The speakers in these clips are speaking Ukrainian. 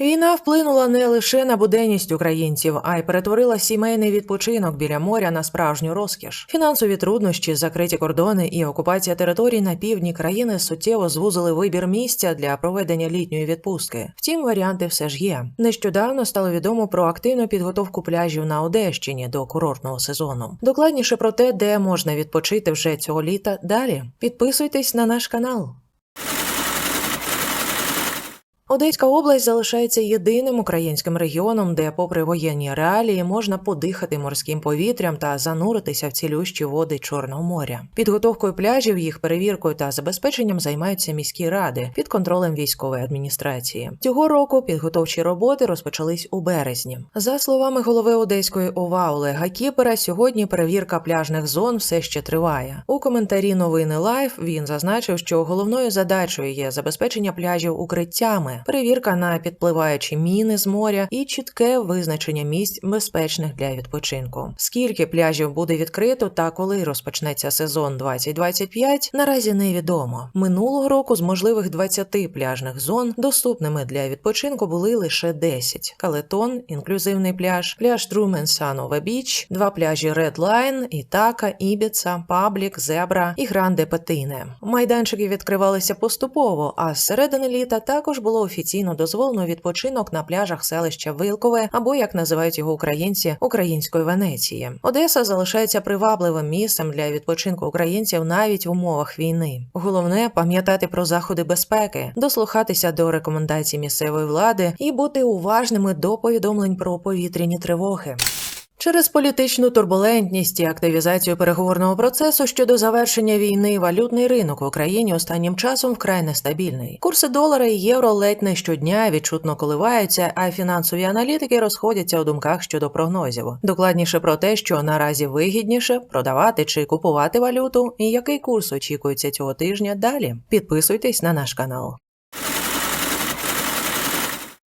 Війна вплинула не лише на буденність українців, а й перетворила сімейний відпочинок біля моря на справжню розкіш. Фінансові труднощі, закриті кордони і окупація територій на півдні країни суттєво звузили вибір місця для проведення літньої відпустки. Втім, варіанти все ж є. Нещодавно стало відомо про активну підготовку пляжів на Одещині до курортного сезону. Докладніше про те, де можна відпочити вже цього літа. Далі підписуйтесь на наш канал. Одеська область залишається єдиним українським регіоном, де, попри воєнні реалії, можна подихати морським повітрям та зануритися в цілющі води Чорного моря. Підготовкою пляжів, їх перевіркою та забезпеченням займаються міські ради під контролем військової адміністрації. Цього року підготовчі роботи розпочались у березні. За словами голови Одеської ОВА Олега Кіпера, сьогодні перевірка пляжних зон все ще триває. У коментарі новини Лайф він зазначив, що головною задачею є забезпечення пляжів укриттями перевірка на підпливаючі міни з моря і чітке визначення місць безпечних для відпочинку. Скільки пляжів буде відкрито та коли розпочнеться сезон 2025, наразі невідомо. Минулого року з можливих 20 пляжних зон доступними для відпочинку були лише 10. Калетон, інклюзивний пляж, пляж Трумен Санове Біч, два пляжі Red Line, Ітака, Ібіца, Паблік, Зебра і Гранде Петине. Майданчики відкривалися поступово, а з середини літа також було офіційно дозволено відпочинок на пляжах селища Вилкове або як називають його українці української Венеції. Одеса залишається привабливим місцем для відпочинку українців навіть в умовах війни. Головне пам'ятати про заходи безпеки, дослухатися до рекомендацій місцевої влади і бути уважними до повідомлень про повітряні тривоги. Через політичну турбулентність і активізацію переговорного процесу щодо завершення війни валютний ринок в Україні останнім часом вкрай нестабільний. Курси долара і євро ледь не щодня відчутно коливаються, а фінансові аналітики розходяться у думках щодо прогнозів. Докладніше про те, що наразі вигідніше продавати чи купувати валюту, і який курс очікується цього тижня. Далі підписуйтесь на наш канал.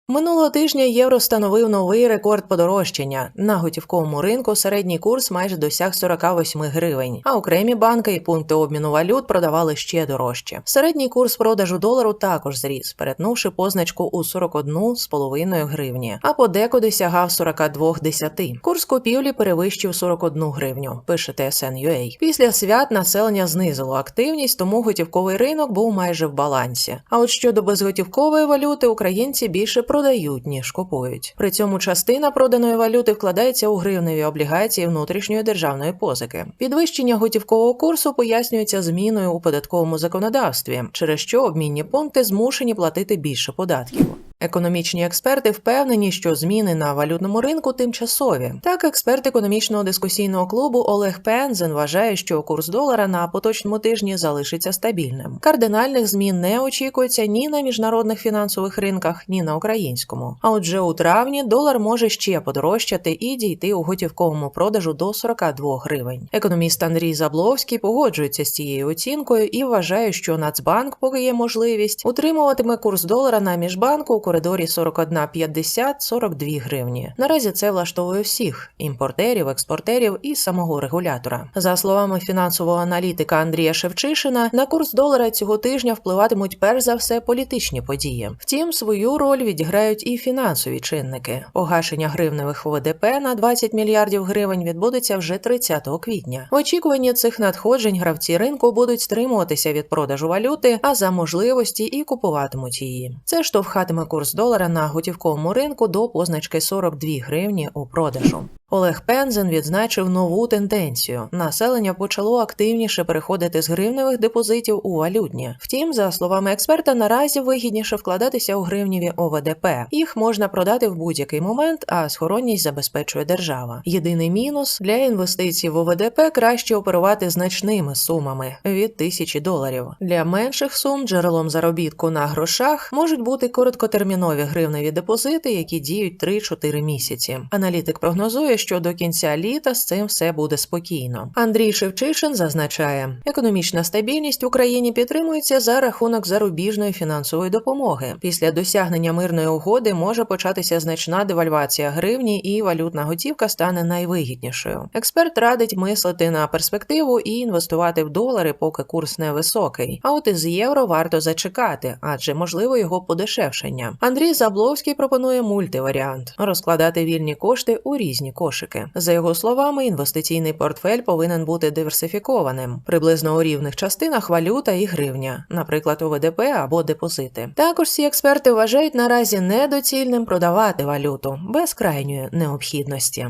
Минулого тижня євро становив новий рекорд подорожчання. На готівковому ринку середній курс майже досяг 48 гривень, а окремі банки і пункти обміну валют продавали ще дорожче. Середній курс продажу долару також зріс, перетнувши позначку у 41,5 гривні, а подекуди сягав 42,10. Курс купівлі перевищив 41 гривню. Пише TSN.ua. Після свят населення знизило активність, тому готівковий ринок був майже в балансі. А от щодо безготівкової валюти, українці більше продають, ніж купують. При цьому частина проданої валюти вкладається у гривневі облігації внутрішньої державної позики. Підвищення готівкового курсу пояснюється зміною у податковому законодавстві, через що обмінні пункти змушені платити більше податків. Економічні експерти впевнені, що зміни на валютному ринку тимчасові. Так, експерт економічного дискусійного клубу Олег Пензен вважає, що курс долара на поточному тижні залишиться стабільним. Кардинальних змін не очікується ні на міжнародних фінансових ринках, ні на українському. А отже, у травні долар може ще подорожчати і дійти у готівковому продажу до 42 гривень. Економіст Андрій Забловський погоджується з цією оцінкою і вважає, що Нацбанк, поки є можливість, утримуватиме курс долара на міжбанку коридорі 41,50-42 гривні. Наразі це влаштовує всіх імпортерів, експортерів і самого регулятора. За словами фінансового аналітика Андрія Шевчишина, на курс долара цього тижня впливатимуть перш за все політичні події. Втім, свою роль відіграють і фінансові чинники. Погашення гривневих ВДП на 20 мільярдів гривень відбудеться вже 30 квітня. В очікуванні цих надходжень гравці ринку будуть стримуватися від продажу валюти, а за можливості і купуватимуть її. Це штовхатиме курс долара на готівковому ринку до позначки 42 гривні у продажу. Олег Пензен відзначив нову тенденцію. Населення почало активніше переходити з гривневих депозитів у валютні. Втім, за словами експерта, наразі вигідніше вкладатися у гривніві ОВДП. Їх можна продати в будь-який момент, а схоронність забезпечує держава. Єдиний мінус для інвестицій в ОВДП краще оперувати значними сумами від тисячі доларів. Для менших сум джерелом заробітку на грошах можуть бути короткотермінові гривневі депозити, які діють 3-4 місяці. Аналітик прогнозує, що до кінця літа з цим все буде спокійно. Андрій Шевчишин зазначає, економічна стабільність в Україні підтримується за рахунок зарубіжної фінансової допомоги. Після досягнення мирної угоди може початися значна девальвація гривні, і валютна готівка стане найвигіднішою. Експерт радить мислити на перспективу і інвестувати в долари, поки курс невисокий. А от із євро варто зачекати, адже можливо його подешевшення. Андрій Забловський пропонує мультиваріант розкладати вільні кошти у різні кошики. За його словами, інвестиційний портфель повинен бути диверсифікованим, приблизно у рівних частинах валюта і гривня, наприклад, ОВДП або депозити. Також всі експерти вважають наразі недоцільним продавати валюту без крайньої необхідності.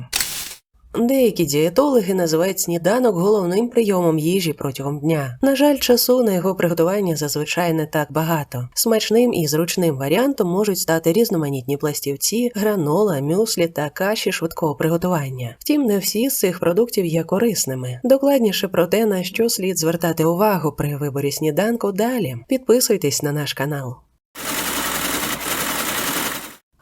Деякі дієтологи називають сніданок головним прийомом їжі протягом дня. На жаль, часу на його приготування зазвичай не так багато. Смачним і зручним варіантом можуть стати різноманітні пластівці, гранола, мюслі та каші швидкого приготування. Втім, не всі з цих продуктів є корисними. Докладніше про те, на що слід звертати увагу при виборі сніданку далі. Підписуйтесь на наш канал.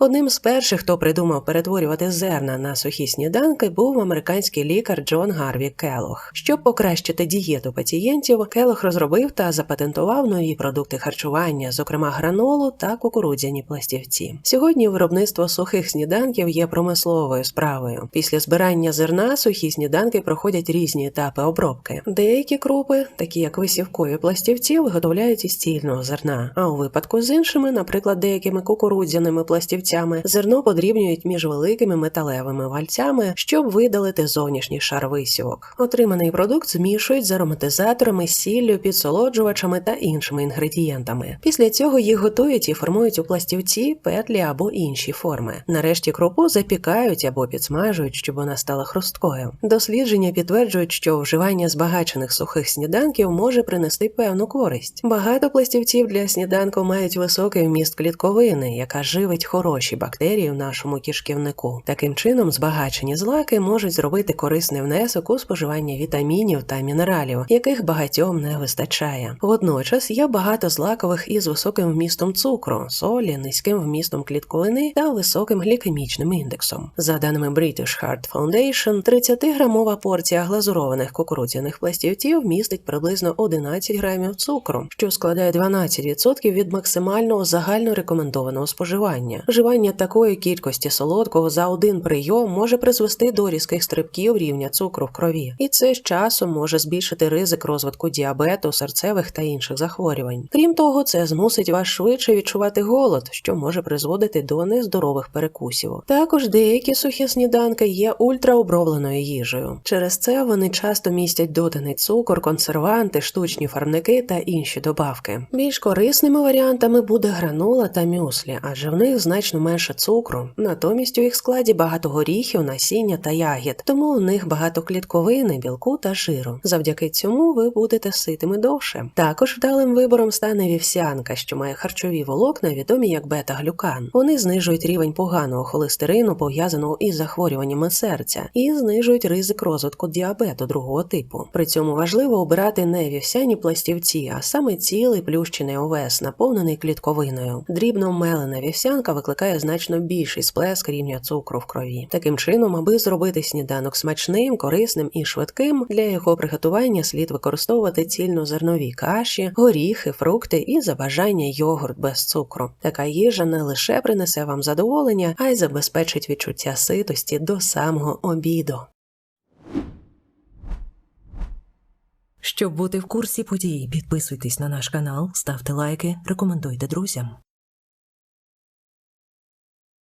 Одним з перших, хто придумав перетворювати зерна на сухі сніданки, був американський лікар Джон Гарві Келох. Щоб покращити дієту пацієнтів, Келох розробив та запатентував нові продукти харчування, зокрема гранолу та кукурудзяні пластівці. Сьогодні виробництво сухих сніданків є промисловою справою. Після збирання зерна сухі сніданки проходять різні етапи обробки. Деякі крупи, такі як висівкові пластівці, виготовляють із цільного зерна. А у випадку з іншими, наприклад, деякими кукурудзяними пластівцями, зерно подрібнюють між великими металевими вальцями, щоб видалити зовнішній шар висівок. Отриманий продукт змішують з ароматизаторами, сіллю, підсолоджувачами та іншими інгредієнтами. Після цього їх готують і формують у пластівці, петлі або інші форми. Нарешті крупу запікають або підсмажують, щоб вона стала хрусткою. Дослідження підтверджують, що вживання збагачених сухих сніданків може принести певну користь. Багато пластівців для сніданку мають високий вміст клітковини, яка живить хороші бактерії в нашому кишківнику. Таким чином, збагачені злаки можуть зробити корисний внесок у споживання вітамінів та мінералів, яких багатьом не вистачає. Водночас є багато злакових із високим вмістом цукру, солі, низьким вмістом клітковини та високим глікемічним індексом. За даними British Heart Foundation, 30-грамова порція глазурованих кукурудзяних пластівців містить приблизно 11 грамів цукру, що складає 12% від максимального загально рекомендованого споживання. Вживання такої кількості солодкого за один прийом може призвести до різких стрибків рівня цукру в крові, і це з часом може збільшити ризик розвитку діабету, серцевих та інших захворювань. Крім того, це змусить вас швидше відчувати голод, що може призводити до нездорових перекусів. Також деякі сухі сніданки є ультраобробленою їжею. Через це вони часто містять доданий цукор, консерванти, штучні фарбники та інші добавки. Більш корисними варіантами буде гранула та мюслі, адже в них значно менше цукру. Натомість у їх складі багато горіхів, насіння та ягід, тому у них багато клітковини, білку та жиру. Завдяки цьому ви будете ситими довше. Також вдалим вибором стане вівсянка, що має харчові волокна, відомі як бета-глюкан. Вони знижують рівень поганого холестерину, пов'язаного із захворюваннями серця, і знижують ризик розвитку діабету другого типу. При цьому важливо обирати не вівсяні пластівці, а саме цілий плющений овес, наповнений клітковиною. Дрібно мелена вівсянка викликає значно більший сплеск рівня цукру в крові. Таким чином, аби зробити сніданок смачним, корисним і швидким, для його приготування слід використовувати цільнозернові каші, горіхи, фрукти і за бажання йогурт без цукру. Така їжа не лише принесе вам задоволення, а й забезпечить відчуття ситості до самого обіду. Щоб бути в курсі подій, підписуйтесь на наш канал, ставте лайки, рекомендуйте друзям.